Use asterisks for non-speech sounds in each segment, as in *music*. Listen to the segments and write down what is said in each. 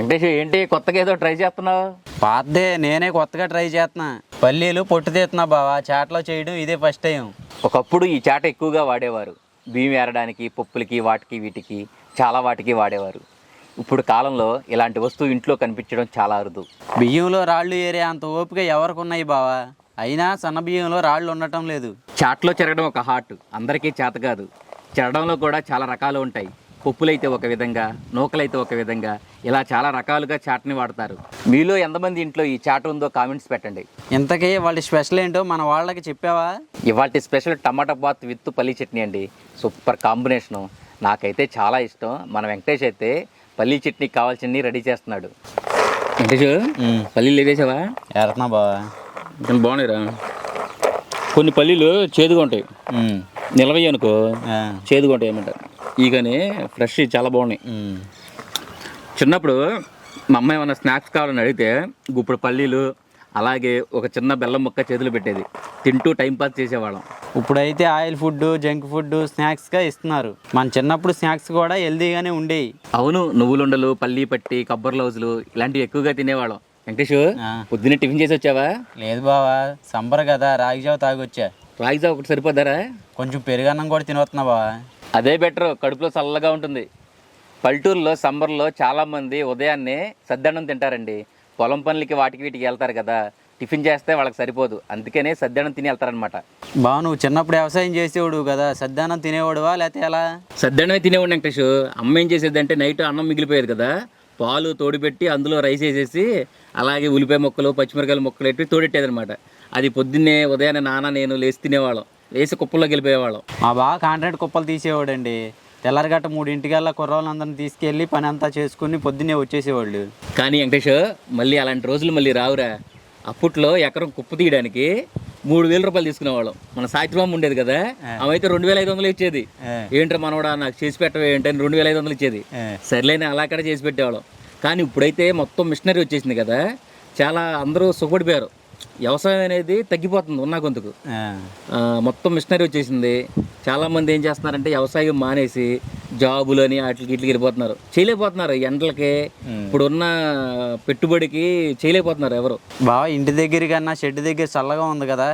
వెంకటేష్ ఏంటి కొత్తగా ఏదో ట్రై చేస్తున్నావు? పాతదే నేనే కొత్తగా ట్రై చేస్తున్నా పల్లీలు పొట్టు తీస్తున్నా బావా చాట్లో చేయడం ఇదే ఫస్ట్ టైం. ఒకప్పుడు ఈ చాట ఎక్కువగా వాడేవారు. బియ్యం ఏరడానికి పప్పులకి వాటికి వీటికి చాలా వాటికి వాడేవారు. ఇప్పుడు కాలంలో ఇలాంటి వస్తువు ఇంట్లో కనిపించడం చాలా అరుదు. బియ్యంలో రాళ్ళు ఏరే అంత ఓపిక ఎవరికి ఉన్నాయి బావా? అయినా సన్న బియ్యంలో రాళ్ళు ఉండటం లేదు. చాట్లో చెరగడం ఒక హార్ట్ అందరికీ చేత కాదు. చెరడంలో కూడా చాలా రకాలు ఉంటాయి. పప్పులైతే ఒక విధంగా నూకలైతే ఒక విధంగా ఇలా చాలా రకాలుగా చాట్ని వాడతారు. మీలో ఎంతమంది ఇంట్లో ఈ చాట్ ఉందో కామెంట్స్ పెట్టండి. ఇంతకీ వాళ్ళ స్పెషల్ ఏంటో మన వాళ్ళకి చెప్పావా? ఇవాళ స్పెషల్ టమాటా బాత్ విత్ పల్లీ చట్నీ అండి. Super combination. నాకైతే చాలా ఇష్టం. మన వెంకటేష్ అయితే పల్లీ చట్నీకి కావాల్సినవి రెడీ చేస్తున్నాడు. వెంకటేష్. పల్లీలు వేసావా ఎరతున్నా బావా. బాగున్నాయిరా? కొన్ని పల్లీలు చేదుగా ఉంటాయి. ఉమ్. నిలవయ్యి అనుకో ఆ. చేదుగా ఉంటాయి అన్నమాట. ఈగనే ఫ్రెష్ చాలా బాగున్నాయి. చిన్నప్పుడు మా అమ్మ ఏమన్నా స్నాక్స్ కావాలని అడిగితే గుప్పుడు పల్లీలు అలాగే ఒక చిన్న బెల్లం ముక్క చేతులు పెట్టేది. తింటూ టైం పాస్ చేసేవాళ్ళం. ఇప్పుడైతే ఆయిల్ ఫుడ్ జంక్ ఫుడ్ స్నాక్స్గా ఇస్తున్నారు. మన చిన్నప్పుడు స్నాక్స్ కూడా హెల్దీగానే ఉండేవి అవును నువ్వులుండలు పల్లీ పట్టి కొబ్బరి లౌజులు ఇలాంటివి ఎక్కువగా తినేవాళ్ళం. వెంకటేష్. పొద్దున్నే టిఫిన్ చేసి వచ్చావా? లేదు బావా సంబర్ కదా రాగి జావ తాగొచ్చా? రాగిజా ఒకటి సరిపోద్దారా? కొంచెం పెరుగన్నం కూడా తినవస్తున్నా బావా. అదే బెటర్ కడుపులో చల్లగా ఉంటుంది. పల్లెటూరులో సమ్మర్లో చాలామంది ఉదయాన్నే సద్దన్నం తింటారండి. పొలం పనులకి వాటికి వీటికి వెళ్తారు కదా. టిఫిన్ చేస్తే వాళ్ళకి సరిపోదు. అందుకనే సద్దన్నం తిని వెళ్తారనమాట బావ నువ్వు చిన్నప్పుడు వ్యవసాయం చేసేవాడు కదా. సద్దానం తినేవాడువా లేకపోతే ఎలా? సద్దన్నమే తినేవాడు వెంకటేష్. అమ్మ ఏం చేసేదంటే నైట్ అన్నం మిగిలిపోయేది కదా. పాలు తోడిపెట్టి అందులో రైస్ వేసేసి అలాగే ఉల్లిపాయ ముక్కలు పచ్చిమిరకాయల ముక్కలు పెట్టి తోడెట్టేది అనమాట అది పొద్దున్నే ఉదయాన్నే నాన్న నేను లేచి తినేవాళ్ళం. లేచి కుప్పల్లోకి వెళ్ళిపోయేవాళ్ళం మా బావ కాంట్రాక్ట్ కుప్పలు తీసేవాడండి. తెల్లరిగట్ట మూడింటికల్లా కుర్రోళ్ళందరిని తీసుకెళ్ళి పని అంతా చేసుకుని పొద్దున్నే వచ్చేసేవాళ్ళు. కానీ వెంకటేష్ మళ్ళీ అలాంటి రోజులు మళ్ళీ రావురా. అప్పట్లో ఎకరం కుప్ప తీయడానికి మూడు వేల రూపాయలు తీసుకునేవాళ్ళం. మన సాయిత్రం ఉండేది కదా అయితే రెండు వేల ఐదు వందలు ఇచ్చేది. ఏంట్రా మనవడా నాకు చేసి పెట్టవే ఏంటని రెండు వేల ఐదు వందలు ఇచ్చేది. సర్లేని అలా కూడా చేసి పెట్టేవాళ్ళం. కానీ ఇప్పుడైతే మొత్తం మిషనరీ వచ్చేసింది కదా చాలా అందరూ సుఖపడిపోయారు. వ్యవసాయం అనేది తగ్గిపోతుంది ఉన్న గొంతుకు. మొత్తం మిషనరీ వచ్చేసింది. చాలామంది ఏం చేస్తున్నారంటే వ్యవసాయం మానేసి జాబులు అని వాటికి ఇట్లకి వెళ్ళిపోతున్నారు. చేయలేకపోతున్నారు ఎండలకి. ఇప్పుడున్న పెట్టుబడికి చేయలేకపోతున్నారు ఎవరు. బావ ఇంటి దగ్గర కన్నా షెడ్ దగ్గర చల్లగా ఉంది కదా.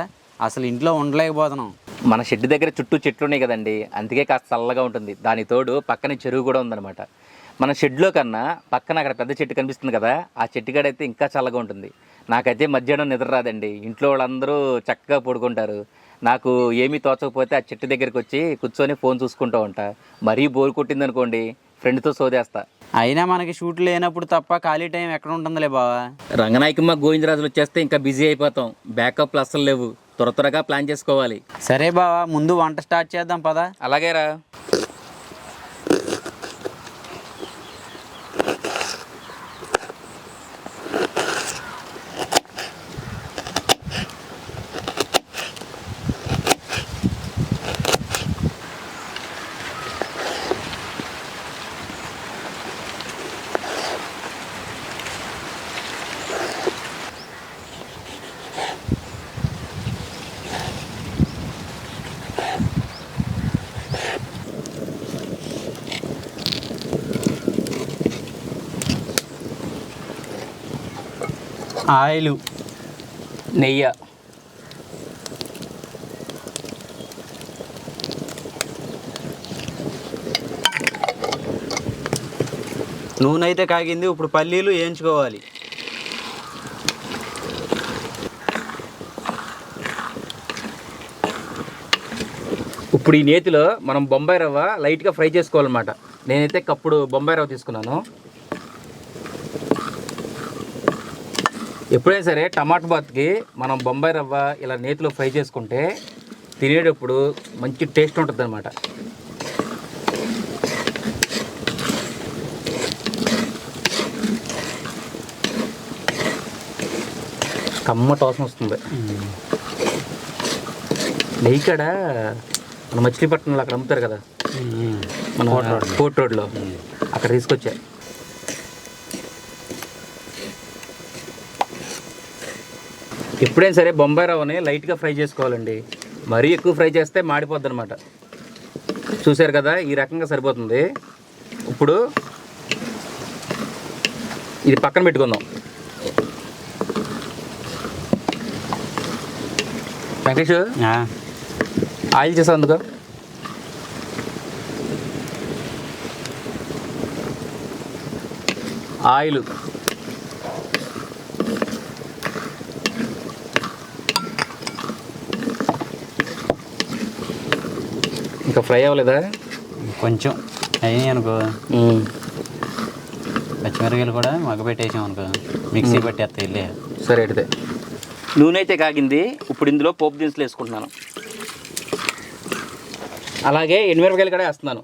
అసలు ఇంట్లో ఉండలేకపోతున్నాం. మన షెడ్ దగ్గర చుట్టూ చెట్లు ఉన్నాయి కదండి. అందుకే కాస్త చల్లగా ఉంటుంది. దాని తోడు పక్కనే చెరువు కూడా ఉందన్నమాట. మన షెడ్లో కన్నా పక్కన అక్కడ పెద్ద చెట్టు కనిపిస్తుంది కదా. ఆ చెట్టు కాడ అయితే ఇంకా చల్లగా ఉంటుంది. నాకైతే మధ్యాహ్నం నిద్ర రాదండి. ఇంట్లో వాళ్ళందరూ చక్కగా పడుకుంటారు. నాకు ఏమీ తోచకపోతే ఆ చెట్టు దగ్గరికి వచ్చి కూర్చొని ఫోన్ చూసుకుంటూ ఉంటా. మరీ బోర్ కొట్టింది అనుకోండి ఫ్రెండ్తో సోదేస్తా. అయినా మనకి షూట్ లేనప్పుడు తప్ప ఖాళీ టైం ఎక్కడ ఉంటుందిలే బావా. రంగనాయకమ్మ గోవిందరాజులు వచ్చేస్తే ఇంకా బిజీ అయిపోతాం. బ్యాకప్లు అస్సలు లేవు. త్వర త్వరగా ప్లాన్ చేసుకోవాలి. సరే బావా ముందు వంట స్టార్ట్ చేద్దాం పదా. అలాగేరా. ఆయిల్ నెయ్యి. నూనె అయితే కాగింది ఇప్పుడు పల్లీలు వేయించుకోవాలి. ఇప్పుడు ఈ నేతిలో మనం బొంబాయి రవ్వ లైట్గా ఫ్రై చేసుకోవాలన్నమాట. నేనైతే కప్పుడు బొంబాయి రవ్వ తీసుకున్నాను. ఎప్పుడైనా సరే టమాటా బాత్కి మనం బొంబాయి రవ్వ ఇలా నేతిలో ఫ్రై చేసుకుంటే తినేటప్పుడు మంచి టేస్ట్ ఉంటుంది అనమాట కమ్మ టోసం వస్తుంది. నెయ్యి కాడ మన మచిలీపట్నంలో అక్కడ అమ్ముతారు కదా? మన కోట్ రోడ్లో. అక్కడ తీసుకొచ్చా. ఎప్పుడైనా సరే బొంబాయి రవ్వని లైట్గా ఫ్రై చేసుకోవాలండి. మరీ ఎక్కువ ఫ్రై చేస్తే మాడిపోద్ది అనమాట చూశారు కదా ఈ రకంగా సరిపోతుంది. ఇప్పుడు ఇది పక్కన పెట్టుకుందాం. వెంకటేష్ ఆయిల్ చేసా అందుకో? ఆయిల్. ఇంకా ఫ్రై అవ్వలేదా? కొంచెం. అయినాయి అనుకో. పచ్చిమిరకాయలు కూడా మగ్గపెట్టేసాం అనుకో. మిక్సీ పట్టేస్తా వెళ్ళి సరే అయితే. నూనె అయితే కాగింది. ఇప్పుడు ఇందులో పోపు దినుసులు వేసుకుంటున్నాను. అలాగే ఎండుమిరపకాయలు కూడా వేస్తున్నాను.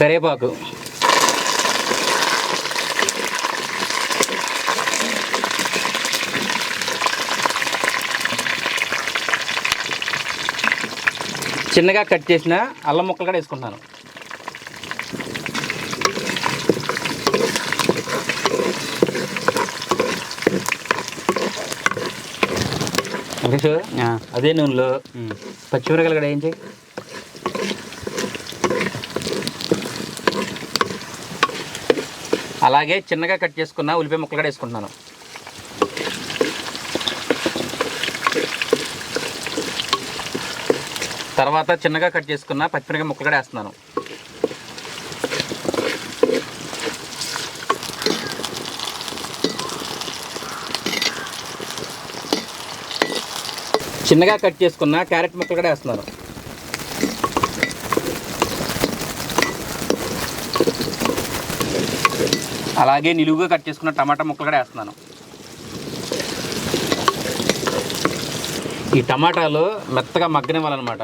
కరేపాకు. చిన్నగా కట్ చేసిన అల్లం ముక్కలు కూడా వేసుకుంటున్నాను ఆ, అదే నూనెలో. పచ్చిమిరకాయలు కూడా ఏం చేయి అలాగే చిన్నగా కట్ చేసుకున్న ఉల్లిపాయ ముక్కలు కూడా వేసుకుంటున్నాను. తర్వాత చిన్నగా కట్ చేసుకున్న పచ్చిమిరపకాయ ముక్కలు కూడా వేస్తున్నాను. చిన్నగా కట్ చేసుకున్న క్యారెట్ ముక్కలు కూడా వేస్తున్నాను. అలాగే నిలువుగా కట్ చేసుకున్న టమాటా ముక్కలు కూడా వేస్తున్నాను. ఈ టమాటాలు మెత్తగా మగ్గనివ్వాలన్నమాట.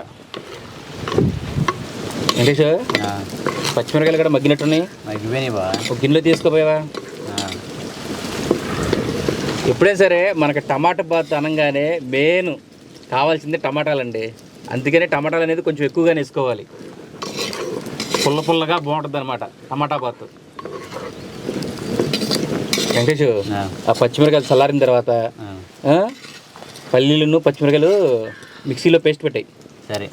వెంకటేష్ పచ్చిమిరకాయలు కూడా మగ్గినట్టున్నాయి. మగ్గిపోయినాయి బా. ఒక గిన్నెలో తీసుకోపోయావా? ఆ, ఎప్పుడైనా సరే మనకి టమాటా బాత్ అనగానే మెయిన్ కావాల్సింది టమాటాలండి. అందుకనే టమాటాలు అనేది కొంచెం ఎక్కువగానే వేసుకోవాలి. పుల్ల పుల్లగా బాగుంటుంది అనమాట టమాటా బాత్. వెంకటేష్ ఆ, పచ్చిమిరకాయలు చల్లారిన తర్వాత పల్లీలను పచ్చిమిరకాయలు మిక్సీలో పేస్ట్ పెట్టాయి. సరే.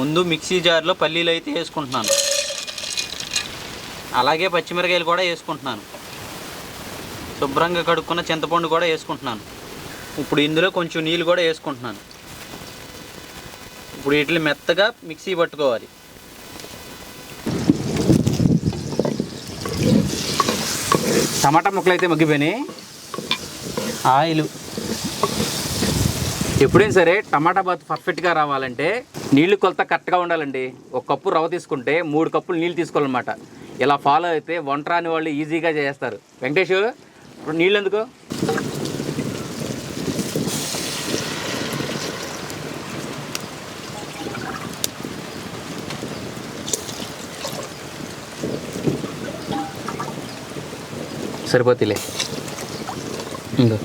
ముందు మిక్సీ జార్లో పల్లీలు అయితే వేసుకుంటున్నాను. అలాగే పచ్చిమిరకాయలు కూడా వేసుకుంటున్నాను. శుభ్రంగా కడుక్కున్న చింతపండు కూడా వేసుకుంటున్నాను. ఇప్పుడు ఇందులో కొంచెం నీళ్ళు కూడా వేసుకుంటున్నాను. ఇప్పుడు వీటిని మెత్తగా మిక్సీ పట్టుకోవాలి. టమాటా ముక్కలు అయితే మగ్గిపోయినాయి. ఆయిల్. ఎప్పుడైనా సరే టమాటా బాత్ పర్ఫెక్ట్గా రావాలంటే నీళ్ళు కొలత కరెక్ట్గా ఉండాలండి. ఒక కప్పు రవ్వ తీసుకుంటే మూడు కప్పులు నీళ్ళు తీసుకోవాలన్నమాట. ఇలా ఫాలో అయితే వంట రాని వాళ్ళు ఈజీగా చేస్తారు. వెంకటేష్ ఇప్పుడు నీళ్ళు ఎందుకు? సరిపోతులే. ఇంకో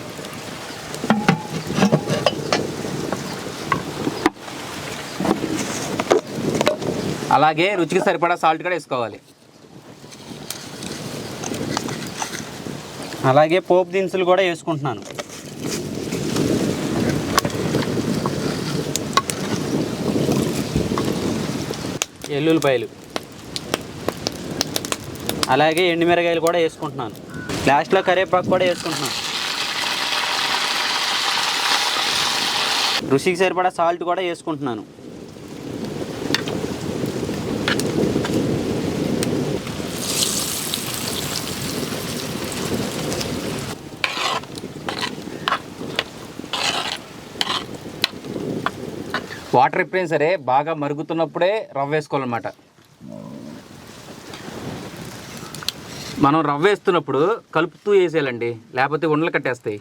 అలాగే రుచికి సరిపడా సాల్ట్ కూడా వేసుకోవాలి. అలాగే పోపు దినుసులు కూడా వేసుకుంటున్నాను. ఎల్లుల్లిపాయలు. అలాగే ఎండుమిరకాయలు కూడా వేసుకుంటున్నాను. లాస్ట్లో కరివేపాకు కూడా వేసుకుంటున్నాను. రుచికి సరిపడా సాల్ట్ కూడా వేసుకుంటున్నాను. వాటర్ ఎప్పుడైనా సరే బాగా మరుగుతున్నప్పుడే రవ్వ వేసుకోవాలన్నమాట. మనం రవ్వ వేస్తున్నప్పుడు కలుపుతూ వేసేయాలండి లేకపోతే ఉండలు కట్టేస్తాయి.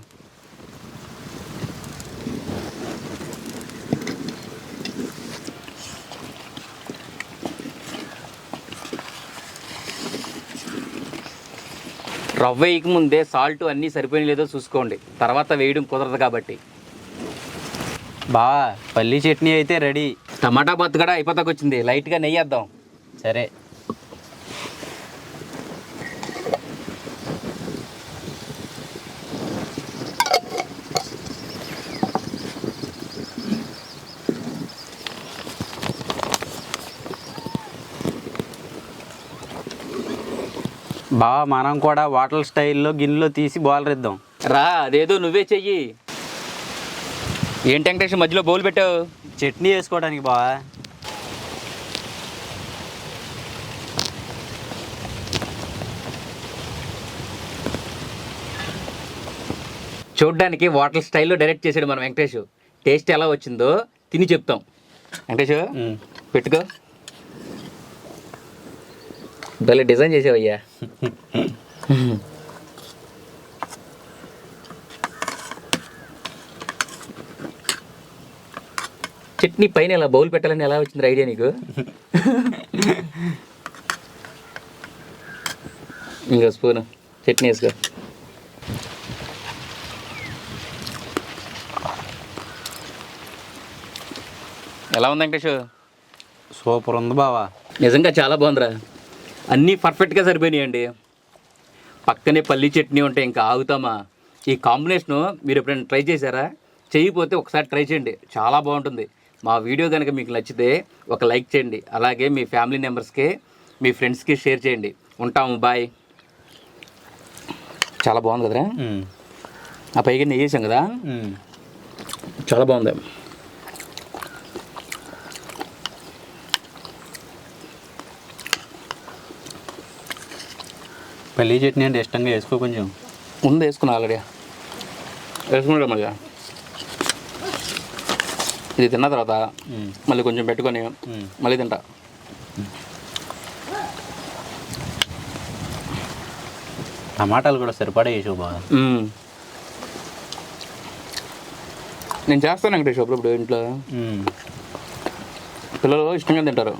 రవ్వ వేయకముందే సాల్ట్ అన్నీ సరిపోయిన లేదో చూసుకోండి తర్వాత వేయడం కుదరదు కాబట్టి. బావా పల్లీ చట్నీ అయితే రెడీ. టమాటా బత్ కూడా అయిపోతాకొచ్చింది. లైట్గా నెయ్యి వేద్దాం. సరే. బావా మనం కూడా వాటర్ స్టైల్లో గిన్నెలో తీసి బాలరిద్దాం రా అదేదో నువ్వే చెయ్యి. ఏంటి వెంకటేష్ మధ్యలో బౌల్ పెట్టావు? చట్నీ వేసుకోవడానికి బావా. చూడ్డానికి వాటర్ స్టైల్లో డైరెక్ట్ చేసాడు మన వెంకటేష్. టేస్ట్ ఎలా వచ్చిందో తిని చెప్తాం. వెంకటేష్. పెట్టుకో. భలే డిజైన్ చేసావయ్యా. *laughs* చట్నీ పైన ఇలా బౌల్ పెట్టాలని ఎలా వచ్చింది ఐడియా నీకు? ఇంకో స్పూన్ చట్నీ వేసుకో. ఎలా ఉంది వెంకటేష్? సూపర్ ఉంది బావా. నిజంగా చాలా బాగుందిరా. అన్నీ పర్ఫెక్ట్గా సరిపోయినాయండి. పక్కనే పల్లి చట్నీ ఉంటే ఇంకా ఆగుతామా? ఈ కాంబినేషను మీరు ఎప్పుడైనా ట్రై చేశారా? చేయకపోతే ఒకసారి ట్రై చేయండి. చాలా బాగుంటుంది. మా వీడియో కనుక మీకు నచ్చితే ఒక లైక్ చేయండి. అలాగే మీ ఫ్యామిలీ మెంబర్స్కి మీ ఫ్రెండ్స్కి షేర్ చేయండి. ఉంటాము. బాయ్. చాలా బాగుంది కదరా. ఆ పైగా నెయ్యి వేసాం కదా. చాలా బాగుంది. పల్లి చట్నీ అంటే ఇష్టంగా వేసుకో కొంచెం. ముందు వేసుకున్నా ఆల్రెడీ. వేసుకుంటాం మళ్ళీ ఇది తిన్న తర్వాత. మళ్ళీ కొంచెం పెట్టుకొని. మళ్ళీ తింటా టమాటాలు కూడా సరిపడా వేసావు. నేను చేస్తాను వెంకటేష్ అప్పుడప్పుడు ఇంట్లో. పిల్లలు ఇష్టంగా తింటారు.